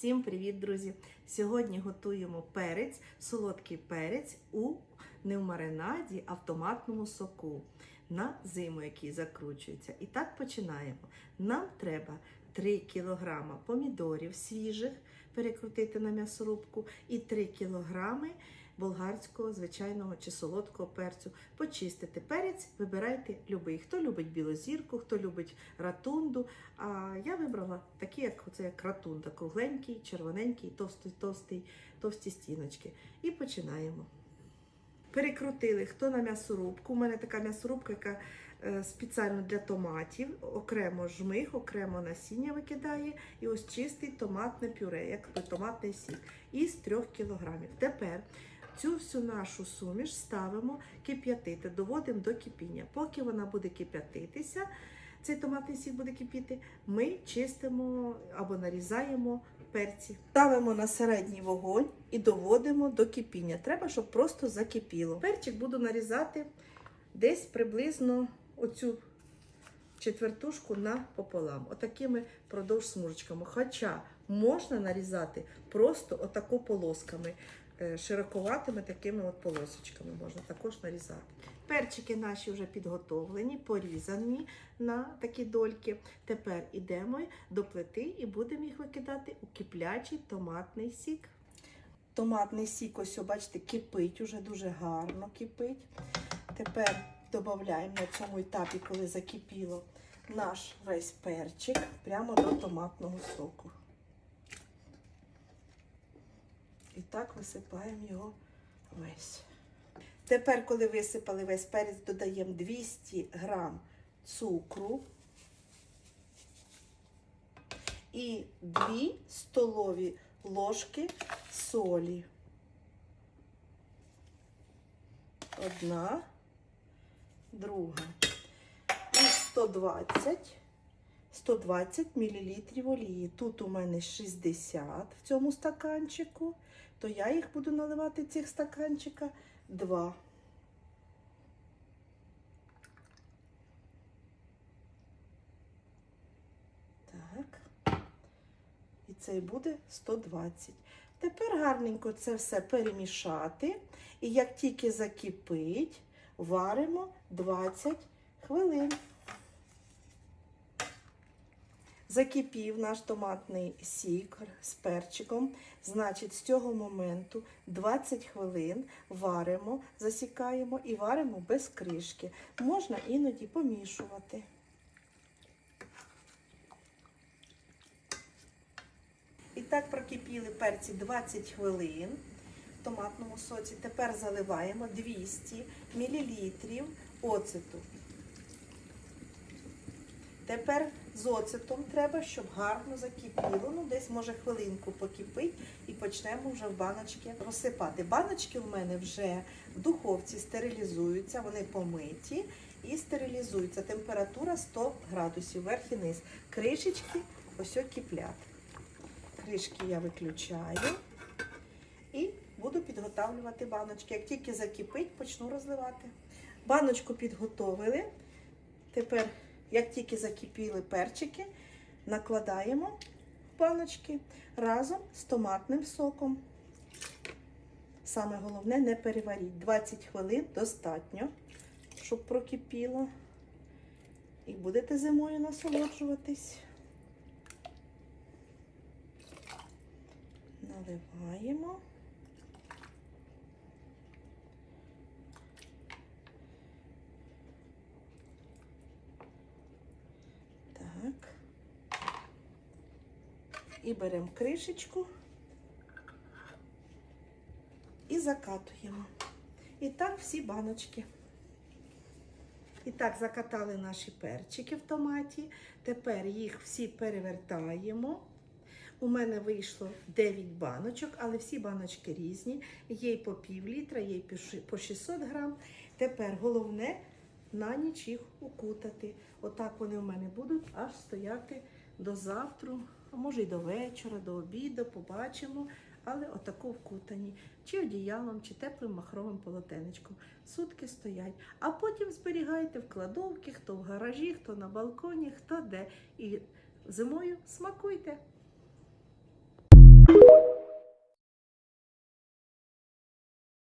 Всім привіт, друзі! Сьогодні готуємо перець, солодкий перець у не в маринаді, а в томатному соку на зиму, який закручується. І так починаємо. Нам треба 3 кг помідорів свіжих перекрутити на м'ясорубку і 3 кг болгарського звичайного чи солодкого перцю. Почистити перець, вибирайте любий. Хто любить білозірку, хто любить ратунду. А я вибрала такий, як оце як ратунда, кругленький, червоненький, товстий, товстий, товсті стіночки. І починаємо. Перекрутили хто на м'ясорубку. У мене така м'ясорубка, яка е, спеціально для томатів, окремо жмих, окремо насіння викидає. І ось чистий томатне пюре, як томатний сік, із 3 кілограмів. Тепер цю всю нашу суміш ставимо кип'ятити, доводимо до кипіння. Поки вона буде кип'ятитися, цей томатний сік буде кипіти, ми чистимо або нарізаємо перці. Ставимо на середній вогонь і доводимо до кипіння. Треба, щоб просто закипіло. Перчик буду нарізати десь приблизно оцю четвертушку напополам, отакими продовж смужечками. Хоча можна нарізати просто отако полосками, е, широковатими такими от полосочками можна також нарізати. Перчики наші вже підготовлені, порізані на такі дольки. Тепер йдемо до плити і будемо їх викидати у киплячий томатний сік. Томатний сік, ось, бачите, кипить, уже дуже гарно кипить. Тепер додаємо на цьому етапі, коли закипіло, наш весь перчик прямо до томатного соку. І так висипаємо його весь. Тепер, коли висипали весь перець, додаємо 200 грам цукру і 2 столові ложки солі. Одна, друга. І 120, 120 мл олії. Тут у мене 60 в цьому стаканчику, то я їх буду наливати цих стаканчика два. Так. І цей буде 120. Тепер гарненько це все перемішати. І як тільки закипить, варимо 20 хвилин. Закипів наш томатний сік з перчиком. Значить, з цього моменту 20 хвилин варимо, засікаємо і варимо без кришки. Можна іноді помішувати. І так прокипіли перці 20 хвилин в томатному соці. Тепер заливаємо 200 мл оцету. Тепер з оцетом треба, щоб гарно закипіло. Ну, десь, може, хвилинку покипить і почнемо вже в баночки розсипати. Баночки в мене вже в духовці стерилізуються, вони помиті і стерилізуються. Температура 100 градусів, верх і низ. Кришечки ось киплять. Кришки я виключаю і буду підготавлювати баночки. Як тільки закипить, почну розливати. Баночку підготовили. Тепер, як тільки закипіли перчики, накладаємо в баночки разом з томатним соком. Саме головне не переваріть. 20 хвилин достатньо, щоб прокипіло. І будете зимою насолоджуватись. Наливаємо. Так. І беремо кришечку і закатуємо. І так всі баночки. І так, закатали наші перчики в томаті. Тепер їх всі перевертаємо. У мене вийшло 9 баночок, але всі баночки різні. Є й по пів літра, є й по 600 грам. Тепер головне на ніч їх укутати. Отак вони в мене будуть аж стояти до завтра, а може й до вечора, до обіду, побачимо, але отако вкутані, чи одіялом, чи теплим махровим полотенечком. Сутки стоять, а потім зберігайте в кладовці, хто в гаражі, хто на балконі, хто де. І зимою смакуйте.